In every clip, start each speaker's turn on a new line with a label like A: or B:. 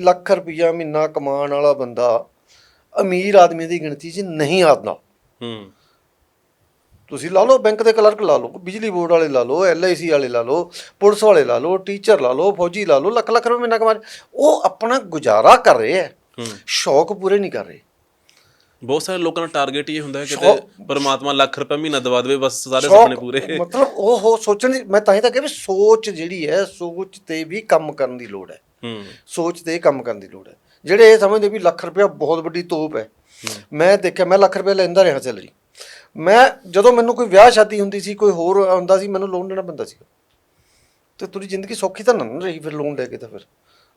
A: ਲੱਖ ਰੁਪਈਆ ਮਹੀਨਾ ਕਮਾਉਣ ਵਾਲਾ ਬੰਦਾ ਅਮੀਰ ਆਦਮੀ ਦੀ ਗਿਣਤੀ 'ਚ ਨਹੀਂ ਆਉਂਦਾ
B: ਹੂੰ।
A: ਤੁਸੀਂ ਲਾ ਲਓ ਬੈਂਕ ਦੇ ਕਲਰਕ ਲਾ ਲਓ ਬਿਜਲੀ ਬੋਰਡ ਵਾਲੇ ਲਾ ਲਓ ਐਲਆਈਸੀ ਵਾਲੇ ਲਾ ਲਓ ਪੁਲਿਸ ਵਾਲੇ ਲਾ ਲਓ ਟੀਚਰ ਲਾ ਲਓ ਫੌਜੀ ਲਾ ਲਓ ਲੱਖ ਲੱਖ ਰੁਪਏ ਮਹੀਨਾ ਕਮਾ ਰਹੇ। ਉਹ ਆਪਣਾ ਗੁਜ਼ਾਰਾ ਕਰ ਰਹੇ ਹੈ। ਸ਼ੌਕ ਪੂਰੇ ਨਹੀਂ ਕਰ ਰਹੇ।
B: ਬਹੁਤ ਸਾਰੇ ਲੋਕਾਂ ਦਾ ਟਾਰਗੇਟ ਇਹ ਹੁੰਦਾ ਹੈ
A: ਸ਼ੌ-
B: ਕਿਤੇ ਪਰਮਾਤਮਾ ਲੱਖ ਰੁਪਏ ਮਹੀਨਾ ਦਵਾ ਦੇਵੇ ਬਸ ਸਾਰੇ ਸੁਪਨੇ ਪੂਰੇ।
A: ਮਤਲਬ ਉਹ ਸੋਚਣ ਮੈਂ ਤਾਂ ਹੀ ਤਾਂ ਕਿਹਾ ਵੀ ਸੋਚ ਜਿਹੜੀ ਹੈ ਸੋਚ ਤੇ ਵੀ ਕੰਮ ਕਰਨ ਦੀ ਲੋੜ ਹੂੰ ਸੋਚ ਤੇ ਕੰਮ ਕਰਨ ਦੀ ਲੋੜ ਹੈ। ਜਿਹੜੇ ਇਹ ਸਮਝਦੇ ਵੀ ਲੱਖ ਰੁਪਇਆ ਬਹੁਤ ਵੱਡੀ ਤੋਪ ਹੈ, ਮੈਂ ਦੇਖਿਆ, ਮੈਂ ਲੱਖ ਰੁਪਇਆ ਲੈਂਦਾ ਰਿਹਾ ਸੈਲਰੀ। ਮੈਂ ਜਦੋਂ ਮੈਨੂੰ ਕੋਈ ਵਿਆਹ ਸ਼ਾਦੀ ਹੁੰਦੀ ਸੀ, ਕੋਈ ਹੋਰ ਹੁੰਦਾ ਸੀ, ਮੈਨੂੰ ਲੋਨ ਲੈਣਾ ਪੈਂਦਾ ਸੀ ਤੇ ਤੁਹਾਡੀ ਜ਼ਿੰਦਗੀ ਸੌਖੀ ਤਾਂ ਨਾ ਨਾ ਰਹੀ ਫਿਰ ਲੋਨ ਲੈ ਕੇ ਤਾਂ ਫਿਰ।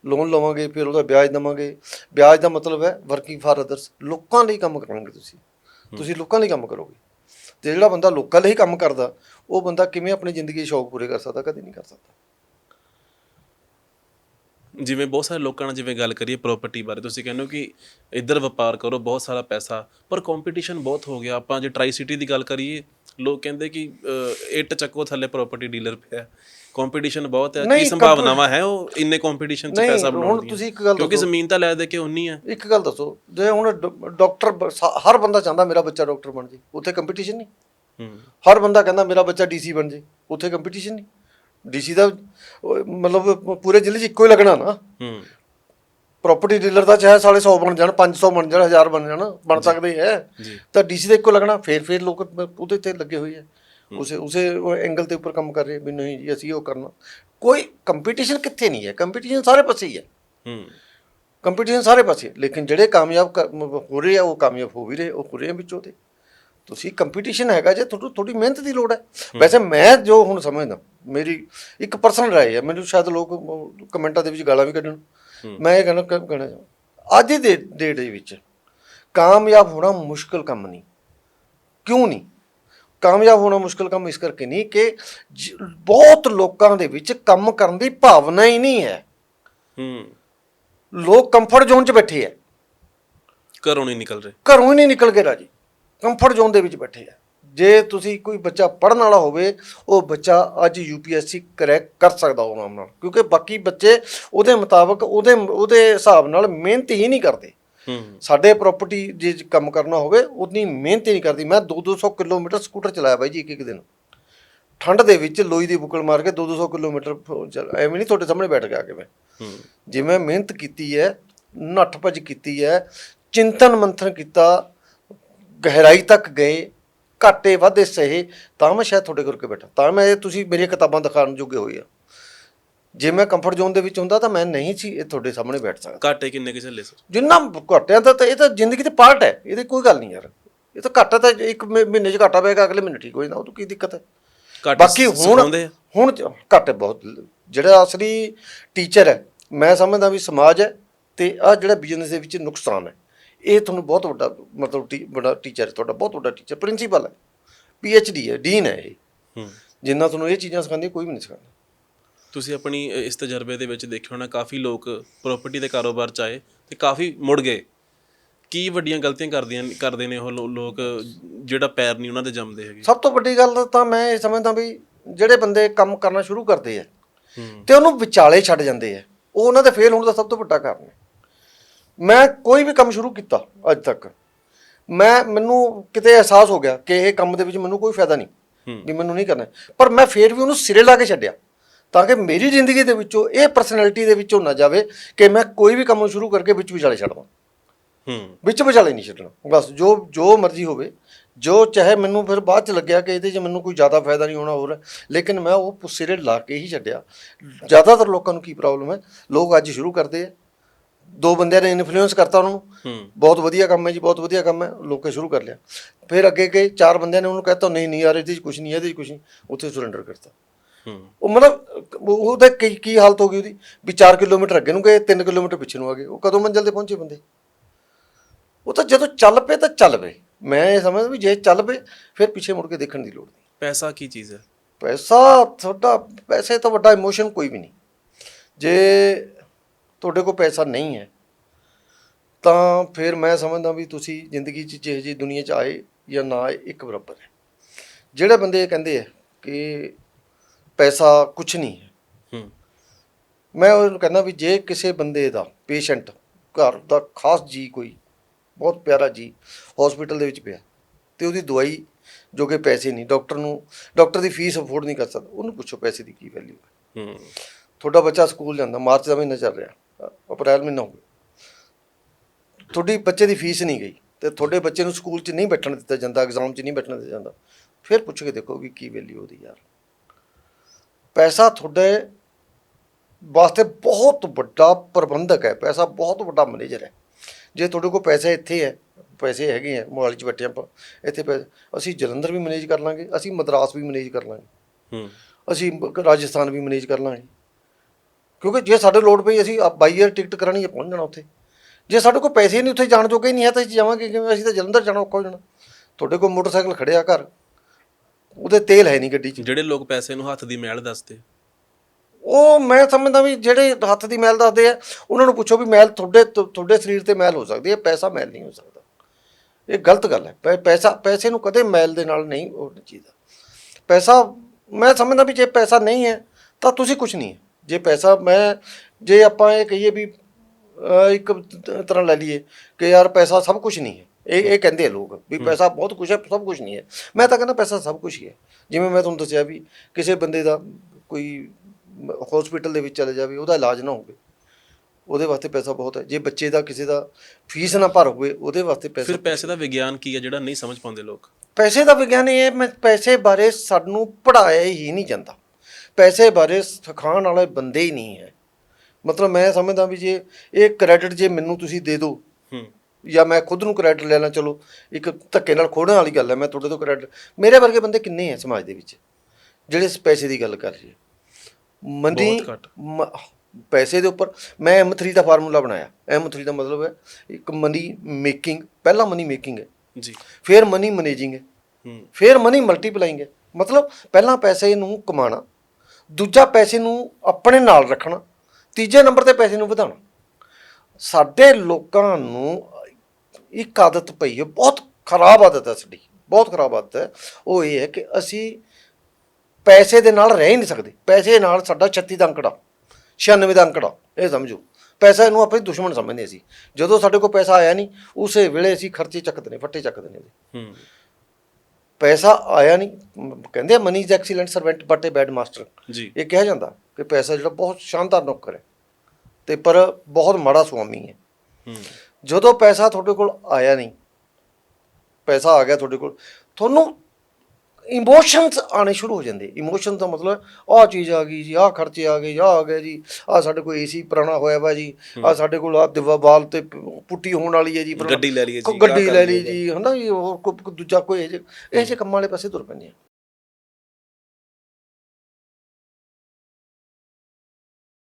A: ਲੋਨ ਲਵਾਂਗੇ, ਫਿਰ ਉਹਦਾ ਵਿਆਜ ਦੇਵਾਂਗੇ। ਵਿਆਜ ਦਾ ਮਤਲਬ ਹੈ ਵਰਕਿੰਗ ਫਾਰ ਅਦਰਸ ਲੋਕਾਂ ਲਈ ਕੰਮ ਕਰਾਂਗੇ ਤੁਸੀਂ। ਤੁਸੀਂ ਲੋਕਾਂ ਲਈ ਕੰਮ ਕਰੋਗੇ। ਤੇ ਜਿਹੜਾ ਬੰਦਾ ਲੋਕਾਂ ਲਈ ਕੰਮ ਕਰਦਾ, ਉਹ ਬੰਦਾ ਕਿਵੇਂ ਆਪਣੀ ਜ਼ਿੰਦਗੀ ਦੇ ਸ਼ੌਕ ਪੂਰੇ ਕਰ ਸਕਦਾ, ਕਦੇ ਨਹੀਂ ਕਰ ਸਕਦਾ।
B: ਜਿਵੇਂ ਬਹੁਤ ਸਾਰੇ ਲੋਕਾਂ ਨਾਲ ਜਿਵੇਂ ਗੱਲ ਕਰੀਏ ਪ੍ਰਾਪਰਟੀ ਬਾਰੇ ਤੁਸੀਂ ਕਹਿੰਦੇ ਹੋ ਕਿ ਇੱਧਰ ਵਪਾਰ ਕਰੋ ਬਹੁਤ ਸਾਰਾ ਪੈਸਾ ਪਰ ਕੰਪੀਟੀਸ਼ਨ ਬਹੁਤ ਹੋ ਗਿਆ। ਆਪਾਂ ਜੇ ਟਰਾਈ ਸਿਟੀ ਦੀ ਗੱਲ ਕਰੀਏ ਲੋਕ ਕਹਿੰਦੇ ਕਿ ਅਹ, ਇੱਟ ਚੱਕੋ ਥੱਲੇ ਪ੍ਰਾਪਰਟੀ ਡੀਲਰ ਪਿਆ। ਕੰਪੀਟੀਸ਼ਨ ਬਹੁਤ ਹੈ ਕੀ
A: ਨਹੀਂ,
B: ਸੰਭਾਵਨਾਵਾਂ ਹੈ ਉਹ? ਇੰਨੇ ਕੰਪੀਟੀਸ਼ਨ 'ਚ
A: ਨਹੀਂ,
B: ਪੈਸਾ
A: ਹੁਣ
B: ਬਣਾਉਣ ਦੀਆਂ।
A: ਤੁਸੀਂ ਇੱਕ ਗੱਲ
B: ਕਿਉਂਕਿ
A: ਦੱਸੋ।
B: ਜ਼ਮੀਨ ਤਾਂ ਲੈ ਦੇ ਕੇ ਉਨੀ ਹੈ।
A: ਇੱਕ ਗੱਲ ਦੱਸੋ ਜੇ ਹੁਣ ਡ- ਡਾਕਟਰ ਬ- ਸਾ- ਹਰ ਬੰਦਾ ਚਾਹੁੰਦਾ ਮੇਰਾ ਬੱਚਾ ਡਾਕਟਰ ਬਣ ਜੇ ਉੱਥੇ ਕੰਪੀਟੀਸ਼ਨ ਨਹੀਂ।
B: ਹੂੰ।
A: ਹਰ ਬੰਦਾ ਕਹਿੰਦਾ ਮੇਰਾ ਬੱਚਾ ਡੀਸੀ ਬਣ ਜੇ ਉੱਥੇ ਕੰਪੀਟੀਸ਼ਨ ਨਹੀਂ। ਡੀਸੀ ਦਾ ਉਹ ਮਤਲਬ ਪੂਰੇ ਜ਼ਿਲ੍ਹੇ 'ਚ ਇੱਕੋ ਹੀ ਲੱਗਣਾ ਨਾ।
B: ਹੂੰ।
A: ਪ੍ਰਾਪਰਟੀ ਡੀਲਰ ਦਾ ਚਾਹੇ ਸਾਲੇ 100 ਬਣ ਜਾਣ 500 ਬਣ ਜਾਣ 1000 ਬਣ ਜਾਣ ਬਣ ਸਕਦੇ ਹੈ ਤਾਂ ਡੀਸੀ ਦਾ ਇੱਕੋ ਲੱਗਣਾ ਫੇਰ ਫੇਰ ਲੋਕ ਉਹਦੇ ਤੇ ਲੱਗੇ ਹੋਏ ਆ ਉਸੇ ਉਸੇ ਐਂਗਲ ਤੇ ਉੱਪਰ ਕੰਮ ਕਰ ਰਹੇ ਵੀ ਨਹੀਂ ਜੀ ਅਸੀਂ ਉਹ ਕਰਨਾ। ਕੋਈ ਕੰਪੀਟੀਸ਼ਨ ਕਿੱਥੇ ਨਹੀਂ ਹੈ ਕੰਪੀਟੀਸ਼ਨ ਸਾਰੇ ਪਾਸੇ ਹੀ ਹੈ
B: ਹੂੰ।
A: ਕੰਪੀਟੀਸ਼ਨ ਸਾਰੇ ਪਾਸੇ। ਹੈ। ਲੇਕਿਨ ਜਿਹੜੇ ਕਾਮਯਾਬ ਹੋ ਰਹੇ ਆ ਉਹ ਕਾਮਯਾਬ ਹੋ ਵੀ ਰਹੇ ਉਹ ਹੋ ਰਹੇ ਵਿੱਚੋਂ ਤੇ ਤੁਸੀਂ ਕੰਪੀਟੀਸ਼ਨ ਹੈਗਾ ਜੇ ਤੁਹਾਨੂੰ ਥੋੜੀ ਮਿਹਨਤ ਦੀ ਲੋੜ ਹੈ। ਵੈਸੇ ਮੈਂ ਜੋ ਹੁਣ ਸਮਝਦਾ ਮੇਰੀ ਇੱਕ ਪਰਸਨਲ ਰਾਏ ਹੈ ਮੈਨੂੰ ਸ਼ਾਇਦ ਲੋਕ ਕਮੈਂਟਾਂ ਦੇ ਵਿੱਚ ਗਾਲਾਂ ਵੀ ਕੱਢਣ। ਮੈਂ ਇਹ ਕਹਿਣਾ ਕਹਿਣਾ ਅੱਜ ਦੀ ਡੇਟ ਦੇ ਵਿੱਚ ਕਾਮਯਾਬ ਹੋਣਾ ਮੁਸ਼ਕਲ ਕੰਮ ਨਹੀਂ। ਕਿਉਂ ਨਹੀਂ? ਕਾਮਯਾਬ ਹੋਣਾ ਮੁਸ਼ਕਲ ਕੰਮ ਇਸ ਕਰਕੇ ਨਹੀਂ ਕਿ ਬਹੁਤ ਲੋਕਾਂ ਦੇ ਵਿੱਚ ਕੰਮ ਕਰਨ ਦੀ ਭਾਵਨਾ ਹੀ ਨਹੀਂ ਹੈ।
B: ਹੂੰ।
A: ਲੋਕ ਕੰਫਰਟ ਜ਼ੋਨ 'ਚ ਬੈਠੇ ਆ
B: ਘਰੋਂ ਨਹੀਂ ਨਿਕਲ ਰਹੇ।
A: ਘਰੋਂ ਹੀ ਨਹੀਂ ਨਿਕਲ ਕੇ ਰਾਜੀ। ਕੰਫਰਟ ਜ਼ੋਨ ਦੇ ਵਿੱਚ ਬੈਠੇ ਆ। ਜੇ ਤੁਸੀਂ ਕੋਈ ਬੱਚਾ ਪੜਨ ਵਾਲਾ ਹੋਵੇ ਉਹ ਬੱਚਾ ਅੱਜ ਯੂਪੀਐਸਸੀ ਕਰੈਕ ਕਰ ਸਕਦਾ ਉਹ ਆਰਾਮ ਨਾਲ ਕਿਉਂਕਿ ਬਾਕੀ ਬੱਚੇ ਉਹਦੇ ਮੁਤਾਬਕ ਉਹਦੇ ਉਹਦੇ ਹਿਸਾਬ ਨਾਲ ਮਿਹਨਤ ਹੀ ਨਹੀਂ ਕਰਦੇ।
B: ਹੂੰ।
A: ਸਾਡੇ ਪ੍ਰਾਪਰਟੀ ਜੇ ਕੰਮ ਕਰਨਾ ਹੋਵੇ ਉਤਨੀ ਮਿਹਨਤ ਹੀ ਨਹੀਂ ਕਰਦੀ। ਮੈਂ 2-200 ਕਿਲੋਮੀਟਰ ਸਕੂਟਰ ਚਲਾਇਆ ਬਾਈ ਜੀ ਇੱਕ ਇੱਕ ਦਿਨ। ਠੰਡ ਦੇ ਵਿੱਚ ਲੋਈ ਦੀ ਬੁੱਕਲ ਮਾਰ ਕੇ 2-200 ਕਿਲੋਮੀਟਰ ਐਵੇਂ ਨਹੀਂ ਤੁਹਾਡੇ ਸਾਹਮਣੇ ਬੈਠ ਕੇ ਆ ਕੇ ਮੈਂ
B: ਹੂੰ।
A: ਜਿਵੇਂ ਮਿਹਨਤ ਕੀਤੀ ਹੈ ਨੱਠ ਭੱਜ ਕੀਤੀ ਹੈ ਚਿੰਤਨ ਮੰਥਨ ਕੀਤਾ ਗਹਿਰਾਈ ਤੱਕ ਗਏ ਘਾਟੇ ਵਾਧੇ ਸਹੇ ਤਾਂ ਮੈਂ ਸ਼ਾਇਦ ਤੁਹਾਡੇ ਕਰਕੇ ਬੈਠਾ। ਤਾਂ ਮੈਂ ਤੁਸੀਂ ਮੇਰੀਆਂ ਕਿਤਾਬਾਂ ਦਿਖਾਉਣ ਜੋਗੇ ਹੋਏ ਆ। ਜੇ ਮੈਂ ਕੰਫਰਟ ਜ਼ੋਨ ਦੇ ਵਿੱਚ ਹੁੰਦਾ ਤਾਂ ਮੈਂ ਨਹੀਂ ਸੀ ਇਹ ਤੁਹਾਡੇ ਸਾਹਮਣੇ ਬੈਠ ਸਕਦਾ।
B: ਘਾਟੇ ਕਿੰਨੇ ਕਿ ਝੱਲੇ ਸਰ
A: ਜਿੰਨਾ ਘਾਟਿਆਂ ਦਾ ਤਾਂ ਇਹ ਤਾਂ ਜ਼ਿੰਦਗੀ ਦੇ ਪਾਰਟ ਹੈ ਇਹਦੀ ਕੋਈ ਗੱਲ ਨਹੀਂ ਯਾਰ। ਇਹ ਤਾਂ ਘਾਟਾ ਤਾਂ ਇੱਕ ਮਹੀ- ਮਹੀਨੇ 'ਚ ਘਾਟਾ ਪਏਗਾ ਅਗਲੇ ਮਹੀਨੇ ਠੀਕ ਹੋ ਜਾਂਦਾ ਉਹ ਤੋਂ ਕੀ ਦਿੱਕਤ ਹੈ?
B: ਘਾਟੇ
A: ਬਾਕੀ ਹੁਣ
B: ਸਿਖਾਉਂਦੇ ਆ?
A: ਹੁਣ ਚ- ਘੱਟ ਬਹੁਤ ਜਿਹੜਾ ਅਸਲੀ ਟੀਚਰ ਹੈ ਮੈਂ ਸਮਝਦਾ ਵੀ ਸਮਾਜ ਹੈ ਤੇ ਆ ਜਿਹੜਾ ਬਿਜ਼ਨਸ ਦੇ ਵਿੱਚ ਨੁਕਸਾਨ ਹੈ। ਇਹ ਤੁਹਾਨੂੰ ਬਹੁਤ ਵੱਡਾ ਮਤਲਬ ਟੀ- ਵੱਡਾ ਟੀਚਰ ਹੈ ਤੁਹਾਡਾ ਬਹੁਤ ਵੱਡਾ ਟੀਚਰ ਪ੍ਰਿੰਸੀਪਲ ਹੈ। ਪੀ ਐਚ ਡੀ ਹੈ ਡੀਨ ਹੈ ਇਹ।
B: ਹੂੰ।
A: ਜਿੰਨਾ ਤੁਹਾਨੂੰ ਇਹ ਚੀਜ਼ਾਂ ਸਿਖਾਉਂਦੀ ਕੋਈ ਵੀ ਨਹੀਂ ਸਿਖਾਉਂਦਾ।
B: ਤੁਸੀਂ ਆਪਣੀ ਅ, ਇਸ ਤਜਰਬੇ ਦੇ ਵਿੱਚ ਦੇਖਿਆ ਹੋਣਾ ਕਾਫੀ ਲੋਕ ਪ੍ਰਾਪਰਟੀ ਦੇ ਕਾਰੋਬਾਰ ਚ ਆਏ ਤੇ ਕਾਫੀ ਮੁੜ ਗਏ। ਕੀ ਵੱਡੀਆਂ ਗਲਤੀਆਂ ਕਰਦੀਆਂ ਕਰਦੇ ਨੇ ਉਹ ਲੋ- ਲੋਕ ਜਿਹੜਾ ਪੈਰ ਨਹੀਂ ਉਹਨਾਂ ਦੇ ਜੰਮਦੇ ਹੈਗੇ?
A: ਸਭ ਤੋਂ ਵੱਡੀ ਗੱਲ ਤਾਂ ਮੈਂ ਇਹ ਸਮਝਦਾ ਵੀ ਜਿਹੜੇ ਬੰਦੇ ਕੰਮ ਕਰਨਾ ਸ਼ੁਰੂ ਕਰਦੇ ਆ
B: ਹੂੰ।
A: ਤੇ ਉਹਨੂੰ ਵਿਚਾਲੇ ਛੱਡ ਜਾਂਦੇ ਆ ਉਹ ਉਹਨਾਂ ਦੇ ਫੇਲ ਹੋਣ ਦਾ ਸਭ ਤੋਂ ਵੱਡਾ ਕਾਰਨ ਹੈ। ਮੈਂ ਕੋਈ ਵੀ ਕੰਮ ਸ਼ੁਰੂ ਕੀਤਾ ਅੱਜ ਤੱਕ। ਮੈਂ ਮੈਨੂੰ ਕਿਤੇ ਅਹਿਸਾਸ ਹੋ ਗਿਆ ਕਿ ਇਹ ਕੰਮ ਦੇ ਵਿੱਚ ਮੈਨੂੰ ਕੋਈ ਫਾਇਦਾ ਨਹੀਂ। ਵੀ ਮੈਨੂੰ ਨਹੀਂ ਕਰਨਾ। ਪਰ ਮੈਂ ਫੇਰ ਵੀ ਉਹਨੂੰ ਸਿਰੇ ਲਾ ਕੇ ਛੱਡਿਆ ਤਾਂ ਕਿ ਮੇਰੀ ਜ਼ਿੰਦਗੀ ਦੇ ਵਿੱਚੋਂ ਇਹ ਪਰਸਨੈਲਿਟੀ ਦੇ ਵਿੱਚੋਂ ਨਾ ਜਾਵੇ ਕਿ ਮੈਂ ਕੋਈ ਵੀ ਕੰਮ ਸ਼ੁਰੂ ਕਰਕੇ ਵਿੱਚ ਵਿਚਾਲੇ ਛੱਡਵਾਂ
B: ਹੂੰ।
A: ਵਿੱਚ ਵਿਚਾਲੇ ਨਹੀਂ ਛੱਡਣਾ। ਬਸ ਜੋ ਜੋ ਮਰਜ਼ੀ ਹੋਵੇ ਜੋ ਚਾਹੇ ਮੈਨੂੰ ਫਿਰ ਬਾਅਦ ਚ ਲੱਗਿਆ ਕਿ ਇਹਦੇ 'ਚ ਮੈਨੂੰ ਕੋਈ ਜ਼ਿਆਦਾ ਫਾਇਦਾ ਨਹੀਂ ਹੋਣਾ ਹੋਰ ਲੇਕਿਨ ਮੈਂ ਉਹ ਸਿਰੇ ਲਾ ਕੇ ਹੀ ਛੱਡਿਆ। ਜ਼ਿਆਦਾਤਰ ਲੋਕਾਂ ਨੂੰ ਕੀ ਪ੍ਰੋਬਲਮ ਹੈ? ਲੋਕ ਅੱਜ ਸ਼ੁਰੂ ਕਰਦੇ ਆ। ਦੋ ਬੰਦਿਆਂ ਨੇ ਇਨਫਲੂਐਂਸ ਕਰਤਾ ਉਹਨਾਂ ਨੂੰ।
B: ਹੂੰ।
A: ਬਹੁਤ ਵਧੀਆ ਕੰਮ ਹੈ ਜੀ ਬਹੁਤ ਵਧੀਆ ਕੰਮ ਹੈ। ਲੋਕੇ ਸ਼ੁਰੂ ਕਰ ਲਿਆ। ਫਿਰ ਅੱਗੇ ਗਏ ਚਾਰ ਬੰਦਿਆਂ ਨੇ ਉਹਨੂੰ ਕਹਿਤਾ ਨਹੀਂ ਨਹੀਂ ਯਾਰ ਇਹਦੇ 'ਚ ਕੁਝ ਨਹੀਂ ਇਹਦੇ 'ਚ ਕੁਝ ਨਹੀਂ। ਉੱਥੇ ਸਰੈਂਡਰ ਕਰਤਾ।
B: ਹੂੰ।
A: ਉਹ ਮਤਲਬ ਉਹ- ਉਹਦਾ ਕੀ ਕੀ ਹਾਲਤ ਹੋ ਗਈ ਉਹਦੀ? ਵੀ 4 ਕਿਲੋਮੀਟਰ ਅੱਗੇ ਨੂੰ ਗਏ 3 ਕਿਲੋਮੀਟਰ ਪਿੱਛੇ ਨੂੰ ਆ ਗਏ। ਉਹ ਕਦੋਂ ਮੰਜ਼ਿਲ ਤੇ ਪਹੁੰਚੇ ਬੰਦੇ? ਉਹ ਤਾਂ ਜਦੋਂ ਚੱਲ ਪਏ ਤਾਂ ਚੱਲ ਪਏ। ਮੈਂ ਇਹ ਸਮਝਦਾ ਵੀ ਜੇ ਚੱਲ ਪਏ ਫਿਰ ਪਿੱਛੇ ਮੁੜ ਕੇ ਦੇਖਣ ਦੀ ਲੋੜ ਨਹੀਂ।
B: ਪੈਸਾ ਕੀ ਚੀਜ਼ ਹੈ?
A: ਪੈਸਾ ਤੁਹਾਡਾ ਪੈਸੇ ਤੋਂ ਵੱਡਾ ਇਮੋਸ਼ਨ ਕੋਈ ਵੀ ਨਹੀਂ। ਜੇ ਤੁਹਾਡੇ ਕੋਲ ਪੈਸਾ ਨਹੀਂ ਹੈ। ਤਾਂ ਫਿਰ ਮੈਂ ਸਮਝਦਾ ਵੀ ਤੁਸੀਂ ਜ਼ਿੰਦਗੀ 'ਚ ਜਿਹੇ ਜਿਹੀ ਦੁਨੀਆ 'ਚ ਆਏ ਜਾਂ ਨਾ ਆਏ ਇੱਕ ਬਰਾਬਰ ਹੈ। ਜਿਹੜੇ ਬੰਦੇ ਇਹ ਕਹਿੰਦੇ ਆ ਕਿ ਪੈਸਾ ਕੁਝ ਨਹੀਂ ਹੈ।
B: ਹੂੰ।
A: ਮੈਂ ਉਹਨੂੰ ਕਹਿੰਦਾ ਵੀ ਜੇ ਕਿਸੇ ਬੰਦੇ ਦਾ ਪੇਸ਼ੈਂਟ ਘਰ ਦਾ ਖਾਸ ਜੀ ਕੋਈ ਬਹੁਤ ਪਿਆਰਾ ਜੀ ਹਸਪੀਟਲ ਦੇ ਵਿੱਚ ਪਿਆ ਤੇ ਉਹਦੀ ਦਵਾਈ ਜੋ ਕਿ ਪੈਸੇ ਨਹੀਂ ਡਾਕਟਰ ਨੂੰ ਡਾਕਟਰ ਦੀ ਫੀਸ ਅਫੋਰਡ ਨਹੀਂ ਕਰ ਸਕਦਾ ਉਹਨੂੰ ਪੁੱਛੋ ਪੈਸੇ ਦੀ ਕੀ ਵੈਲਿਊ ਹੈ।
B: ਹੂੰ।
A: ਤੁਹਾਡਾ ਬੱਚਾ ਸਕੂਲ ਜਾਂਦਾ ਮਾਰਚ ਦਾ ਮਹੀਨਾ ਚੱਲ ਰਿਹਾ। ਅਪ੍ਰੈਲ ਮਹੀਨਾ ਹੋ ਗਿਆ। ਤੁਹਾਡੀ ਬੱਚੇ ਦੀ ਫੀਸ ਨਹੀਂ ਗਈ ਤੇ ਤੁਹਾਡੇ ਬੱਚੇ ਨੂੰ ਸਕੂਲ 'ਚ ਨਹੀਂ ਬੈਠਣ ਦਿੱਤਾ ਜਾਂਦਾ ਐਗਜ਼ਾਮ 'ਚ ਨਹੀਂ ਬੈਠਣ ਦਿੱਤਾ ਜਾਂਦਾ। ਫਿਰ ਪੁੱਛ ਕੇ ਦੇਖੋ ਵੀ ਕੀ ਵੈਲਿਊ ਉਹਦੀ ਯਾਰ। ਪੈਸਾ ਤੁਹਾਡੇ ਵਾਸਤੇ ਬਹੁਤ ਵੱਡਾ ਪ੍ਰਬੰਧਕ ਹੈ ਪੈਸਾ ਬਹੁਤ ਵੱਡਾ ਮੈਨੇਜਰ ਹੈ। ਜੇ ਤੁਹਾਡੇ ਕੋਲ ਪੈਸੇ ਇੱਥੇ ਹੈ ਪੈਸੇ ਹੈਗੇ ਆ ਮੋਹਾਲੀ 'ਚ ਬੈਠੇ ਆਪਾਂ ਇੱਥੇ ਅਸੀਂ ਜਲੰਧਰ ਵੀ ਮੈਨੇਜ ਕਰ ਲਾਂਗੇ ਅਸੀਂ ਮਦਰਾਸ ਵੀ ਮੈਨੇਜ ਕਰ ਲਾਂਗੇ।
B: ਹੂੰ।
A: ਅਸੀਂ ਰਾਜਸਥਾਨ ਵੀ ਮੈਨੇਜ ਕਰ ਲਾਂਗੇ। ਕਿਉਂਕਿ ਜੇ ਸਾਡੇ ਲੋਡ ਪਈ ਅਸੀਂ ਬਾਈ 에ਅਰ ਟਿਕਟ ਕਰਾਣੀ ਹੈ ਪਹੁੰਚ ਜਾਣਾ ਉੱਥੇ। ਜੇ ਸਾਡੇ ਕੋਲ ਪੈਸੇ ਹੀ ਨਹੀਂ ਉੱਥੇ ਜਾਣ ਜੋਗੇ ਹੀ ਨਹੀਂ ਹੈ ਤਾਂ ਅਸੀਂ ਜਾਵਾਂਗੇ ਕਿਵੇਂ? ਅਸੀਂ ਤਾਂ ਜਲੰਧਰ ਜਾਣਾ ਔਖਾ ਹੋ ਜਾਣਾ। ਤੁਹਾਡੇ ਕੋਲ ਮੋਟਰਸਾਈਕਲ ਖੜਿਆ ਘਰ। ਉਹਦੇ ਤੇਲ ਹੈ ਨਹੀਂ ਗੱਡੀ 'ਚ।
B: ਜਿਹੜੇ ਲੋਕ ਪੈਸੇ ਨੂੰ ਹੱਥ ਦੀ ਮੈਲ ਦੱਸਦੇ।
A: ਉਹ ਮੈਂ ਸਮਝਦਾ ਵੀ ਜਿਹੜੇ ਹੱਥ ਦੀ ਮੈਲ ਦੱਸਦੇ ਆ ਉਹਨਾਂ ਨੂੰ ਪੁੱਛੋ ਵੀ ਮੈਲ ਤੁਹਾਡੇ ਤੁਹਾਡੇ ਸਰੀਰ ਤੇ ਮੈਲ ਹੋ ਸਕਦੀ ਹੈ ਪੈਸਾ ਮੈਲ ਨਹੀਂ ਹੋ ਸਕਦਾ। ਇਹ ਗਲਤ ਗੱਲ ਹੈ। ਪੈਸਾ ਪੈਸੇ ਨੂੰ ਕਦੇ ਮੈਲ ਦੇ ਨਾਲ ਨਹੀਂ ਹੋਣਾ ਚਾਹੀਦਾ। ਪੈਸਾ ਮੈਂ ਸਮਝਦਾ ਵੀ ਜੇ ਪੈਸਾ ਨਹੀਂ ਹੈ ਤਾਂ ਤੁਸੀਂ ਕੁਝ ਨਹੀਂ ਹੈ। ਜੇ ਪੈਸਾ ਮੈਂ ਜੇ ਆਪਾਂ ਇਹ ਕਹੀਏ ਵੀ ਇੱਕ ਤਰ੍ਹਾਂ ਲੈ ਲਈਏ ਕਿ ਯਾਰ ਪੈਸਾ ਸਭ ਕੁਝ ਨਹੀਂ ਹੈ। ਇਹ ਇਹ ਕਹਿੰਦੇ ਆ ਲੋਕ ਵੀ ਪੈਸਾ ਬਹੁਤ ਕੁਝ ਹੈ ਸਭ ਕੁਝ ਨਹੀਂ ਹੈ। ਮੈਂ ਤਾਂ ਕਹਿੰਦਾ ਪੈਸਾ ਸਭ ਕੁਝ ਹੀ ਹੈ। ਜਿਵੇਂ ਮੈਂ ਤੁਹਾਨੂੰ ਦੱਸਿਆ ਵੀ ਕਿਸੇ ਬੰਦੇ ਦਾ ਕੋਈ ਹਸਪੀਟਲ ਦੇ ਵਿੱਚ ਚਲੇ ਜਾਵੇ ਉਹਦਾ ਇਲਾਜ ਨਾ ਹੋਵੇ ਉਹਦੇ ਵਾਸਤੇ ਪੈਸਾ ਬਹੁਤ ਹੈ। ਜੇ ਬੱਚੇ ਦਾ ਕਿਸੇ ਦਾ ਫੀਸ ਨਾ ਭਰ ਹੋਵੇ ਉਹਦੇ ਵਾਸਤੇ ਪੈਸਾ
B: ਫਿਰ ਪੈਸੇ ਦਾ ਵਿਗਿਆਨ ਕੀ ਹੈ ਜਿਹੜਾ ਨਹੀਂ ਸਮਝ ਪਾਉਂਦੇ ਲੋਕ?
A: ਪੈਸੇ ਦਾ ਵਿਗਿਆਨ ਇਹ ਹੈ ਮੈਂ ਪੈਸੇ ਬਾਰੇ ਸਾਨੂੰ ਪੜਾਇਆ ਹੀ ਨਹੀਂ ਜਾਂਦਾ। ਪੈਸੇ ਬਾਰੇ ਸਿਖਾਉਣ ਵਾਲੇ ਬੰਦੇ ਹੀ ਨਹੀਂ ਹੈ। ਮਤਲਬ ਮੈਂ ਸਮਝਦਾ ਵੀ ਜੇ ਇਹ ਕ੍ਰੈਡਿਟ ਜੇ ਮੈਨੂੰ ਤੁਸੀਂ ਦੇ ਦਿਓ
B: ਹੂੰ।
A: ਜਾਂ ਮੈਂ ਖੁਦ ਨੂੰ ਕ੍ਰੈਡਿਟ ਲੈ ਲਾਂ ਚਲੋ ਇੱਕ ਧੱਕੇ ਨਾਲ ਖੋੜਨ ਵਾਲੀ ਗੱਲ ਹੈ ਮੈਂ ਤੁਹਾਡੇ ਤੋਂ ਕ੍ਰੈਡਿਟ ਮੇਰੇ ਵਰਗੇ ਬੰਦੇ ਕਿੰਨੇ ਹੈ ਸਮਾਜ ਦੇ ਵਿੱਚ ਜਿਹੜੇ ਇਸ ਪੈਸੇ ਦੀ ਗੱਲ ਕਰ ਰਹੇ ਹੈ? ਮਨੀ
B: ਬਹੁਤ ਘੱਟ।
A: ਮ- ਪੈਸੇ ਦੇ ਉੱਪਰ ਮੈਂ M3 ਦਾ ਫਾਰਮੂਲਾ ਬਣਾਇਆ। M3 ਦਾ ਮਤਲਬ ਹੈ ਇੱਕ ਮਨੀ ਮੇਕਿੰਗ ਪਹਿਲਾ ਮਨੀ ਮੇਕਿੰਗ ਹੈ।
B: ਜੀ।
A: ਫਿਰ ਮਨੀ ਮੈਨੇਜਿੰਗ ਹੈ।
B: ਹੂੰ।
A: ਫਿਰ ਮਨੀ ਮਲਟੀਪਲਾਈਂਗ ਹੈ। ਮਤਲਬ ਪਹਿਲਾਂ ਪੈਸੇ ਨੂੰ ਕਮਾਣਾ ਦੂਜਾ ਪੈਸੇ ਨੂੰ ਆਪਣੇ ਨਾਲ ਰੱਖਣਾ, ਤੀਜੇ ਨੰਬਰ ਤੇ ਪੈਸੇ ਨੂੰ ਵਧਾਉਣਾ। ਸਾਡੇ ਲੋਕਾਂ ਨੂੰ ਇੱਕ ਆਦਤ ਪਈ ਹੈ, ਬਹੁਤ ਖਰਾਬ ਆਦਤ ਹੈ ਸਾਡੀ, ਬਹੁਤ ਖਰਾਬ ਆਦਤ ਹੈ। ਉਹ ਇਹ ਹੈ ਕਿ ਅਸੀਂ ਪੈਸੇ ਦੇ ਨਾਲ ਰਹਿ ਹੀ ਨਹੀਂ ਸਕਦੇ। ਪੈਸੇ ਨਾਲ ਸਾਡਾ 36 ਦਾ ਅੰਕੜਾ 96 ਦਾ ਅੰਕੜਾ, ਇਹ ਸਮਝੋ। ਪੈਸਾ ਇਹਨੂੰ ਆਪਣੇ ਦੁਸ਼ਮਣ ਸਮਝਦੇ ਸੀ ਜਦੋਂ ਸਾਡੇ ਕੋਲ ਪੈਸਾ ਆਇਆ ਨਹੀਂ, ਉਸੇ ਵੇਲੇ ਅਸੀਂ ਖਰਚੇ ਚੱਕਦੇ ਨੇ, ਫੱਟੇ ਚੱਕਦੇ ਨੇ
B: ਹੂੰ।
A: ਪੈਸਾ ਆਇਆ ਨਹੀਂ। ਕਹਿੰਦੇ money is excellent servant but a bad master
B: ਜੀ।
A: ਇਹ ਕਿਹਾ ਜਾਂਦਾ ਕਿ ਪੈਸਾ ਜਿਹੜਾ ਬਹੁਤ ਸ਼ਾਨਦਾਰ ਨੌਕਰ ਹੈ। ਤੇ ਪਰ ਬਹੁਤ ਮਾੜਾ ਸੁਆਮੀ ਹੈ।
B: ਹੂੰ।
A: ਜਦੋਂ ਪੈਸਾ ਤੁਹਾਡੇ ਕੋਲ ਆਇਆ ਨਹੀਂ ਪੈਸਾ ਆ ਗਿਆ ਤੁਹਾਡੇ ਕੋਲ ਤੁਹਾਨੂੰ ਇਮੋਸ਼ਨਸ ਆਣੇ ਸ਼ੁਰੂ ਹੋ ਜਾਂਦੇ। ਇਮੋਸ਼ਨ ਦਾ ਮਤਲਬ ਆਹ ਚੀਜ਼ ਆ ਗਈ ਜੀ ਆਹ ਖਰਚੇ ਆ ਗਏ ਆਹ ਆ ਗਿਆ ਜੀ ਆਹ ਸਾਡੇ ਕੋਲ ਏਸੀ ਪੁਰਾਣਾ ਹੋਇਆ ਵਾ ਜੀ ਆਹ ਸਾਡੇ ਕੋਲ ਆਹ ਦਿਵਾ ਬਾਲ ਤੇ ਪੁੱਟੀ ਹੋਣ ਵਾਲੀ ਹੈ ਜੀ
B: ਗੱਡੀ ਲੈ ਲਈਏ ਜੀ,
A: ਕੋਈ ਗੱਡੀ ਲੈ ਲਈ। ਜੀ ਹਨਾ ਜੀ ਹੋਰ ਕੋ- ਕੋ- ਦੂਜਾ ਕੋਈ ਇਹ ਜਿਹੇ ਕੰਮਾਂ ਵਾਲੇ ਪਾਸੇ ਤੁਰ ਪੈਂਦੇ ਆ।